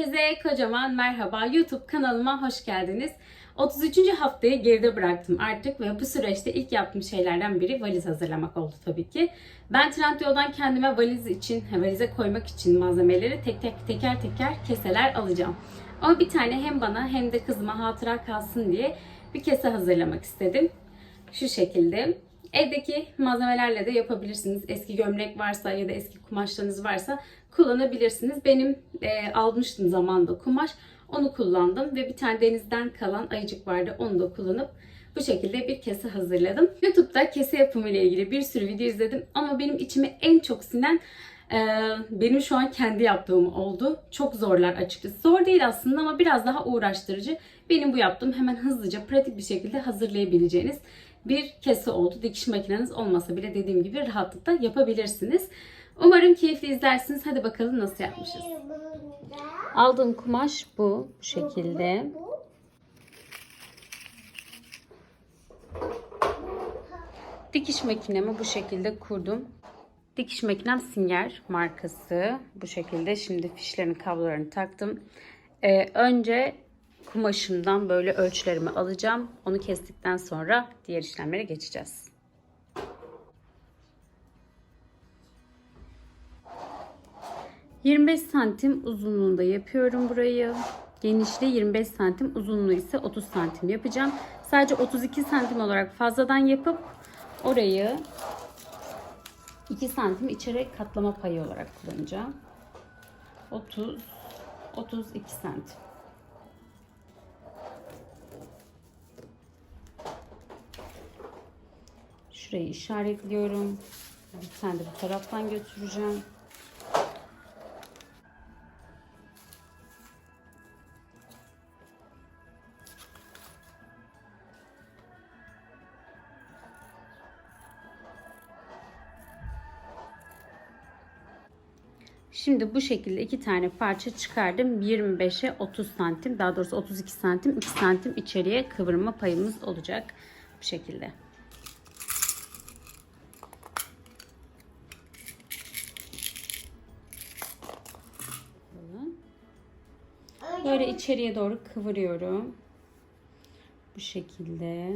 Herkese kocaman merhaba. YouTube kanalıma hoş geldiniz. 33. haftayı geride bıraktım artık ve bu süreçte ilk yaptığım şeylerden biri valiz hazırlamak oldu tabii ki. Ben Trendyol'dan kendime valiz için, valize koymak için malzemeleri tek tek teker teker keseler alacağım. Ama bir tane hem bana hem de kızıma hatıra kalsın diye bir kese hazırlamak istedim. Şu şekilde. Evdeki malzemelerle de yapabilirsiniz. Eski gömlek varsa ya da eski kumaşlarınız varsa kullanabilirsiniz. Benim e, almıştım zamanda kumaş. Onu kullandım ve bir tane denizden kalan ayıcık vardı. Onu da kullanıp bu şekilde bir kese hazırladım. YouTube'da kese yapımı ile ilgili bir sürü video izledim ama benim içime en çok sinen e, benim şu an kendi yaptığım oldu. Çok zorlar açıkçası. Zor değil aslında ama biraz daha uğraştırıcı. Benim bu yaptığım hemen hızlıca pratik bir şekilde hazırlayabileceğiniz bir kese oldu. Dikiş makineniz olmasa bile dediğim gibi rahatlıkla yapabilirsiniz. Umarım keyifli izlersiniz. Hadi bakalım nasıl yapmışız. Aldığım kumaş bu. Şekilde. Dikiş makinemi bu şekilde kurdum. Dikiş makinem Singer markası. Bu şekilde şimdi fişlerin kablolarını taktım. Ee, önce kumaşımdan böyle ölçülerimi alacağım. Onu kestikten sonra diğer işlemlere geçeceğiz. ...25 santim uzunluğunda yapıyorum burayı. Genişliği 25 santim, uzunluğu ise 30 santim yapacağım. Sadece 32 santim olarak fazladan yapıp... ...orayı 2 santim içeri katlama payı olarak kullanacağım. 30, 32 santim. Şurayı işaretliyorum. Bir tane de bu taraftan götüreceğim. Şimdi bu şekilde iki tane parça çıkardım. 25'e 30 santim daha doğrusu 32 santim 2 santim içeriye kıvırma payımız olacak. Bu şekilde. Böyle içeriye doğru kıvırıyorum. Bu şekilde.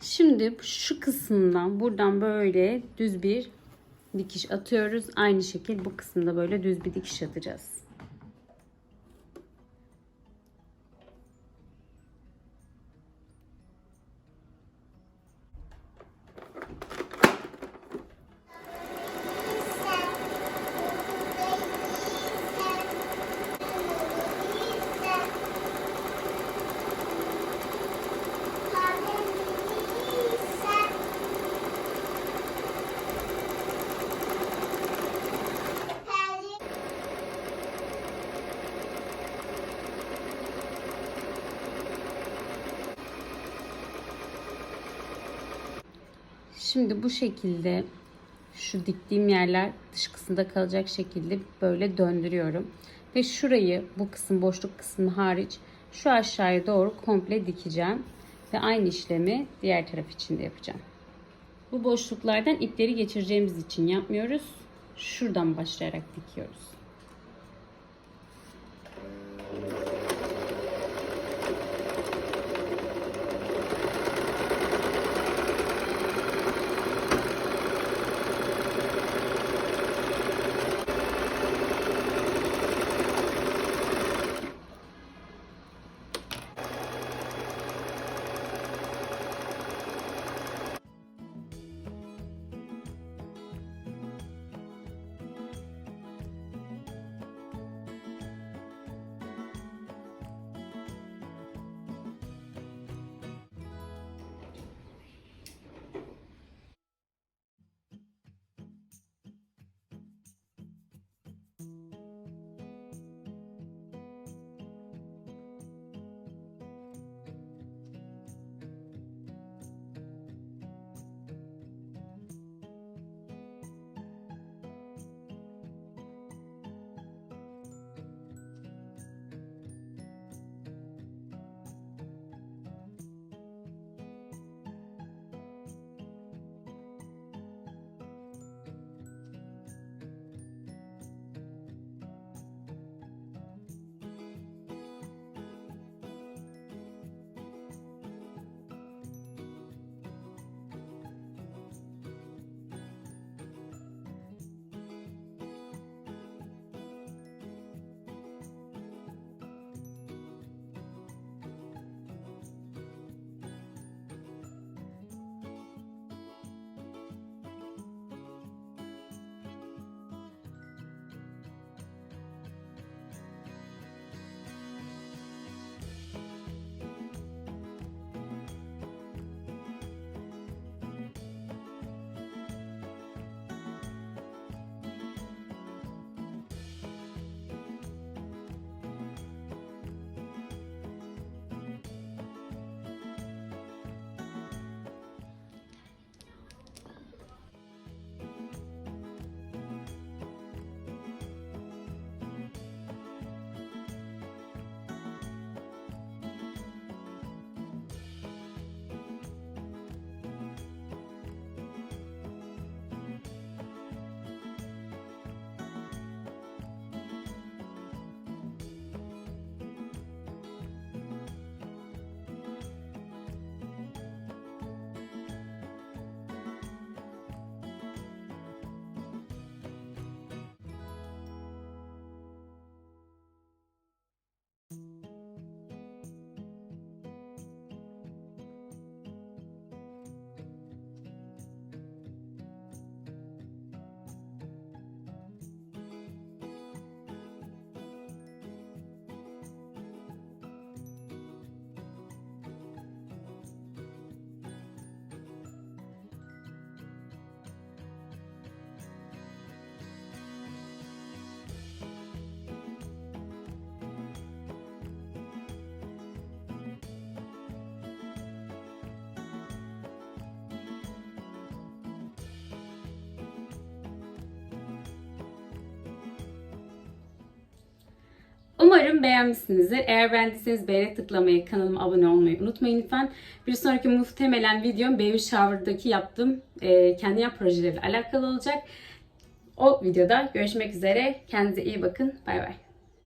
Şimdi şu kısımdan buradan böyle düz bir dikiş atıyoruz. Aynı şekil bu kısımda böyle düz bir dikiş atacağız. Şimdi bu şekilde şu diktiğim yerler dış kısımda kalacak şekilde böyle döndürüyorum. Ve şurayı bu kısım boşluk kısmı hariç şu aşağıya doğru komple dikeceğim. Ve aynı işlemi diğer taraf için de yapacağım. Bu boşluklardan ipleri geçireceğimiz için yapmıyoruz. Şuradan başlayarak dikiyoruz. Beğenmişsinizdir. Eğer beğendiyseniz beğene tıklamayı, kanalıma abone olmayı unutmayın lütfen. Bir sonraki muhtemelen videom Baby Shower'daki yaptığım e, kendi yap projeleriyle alakalı olacak. O videoda görüşmek üzere. Kendinize iyi bakın. Bay bay.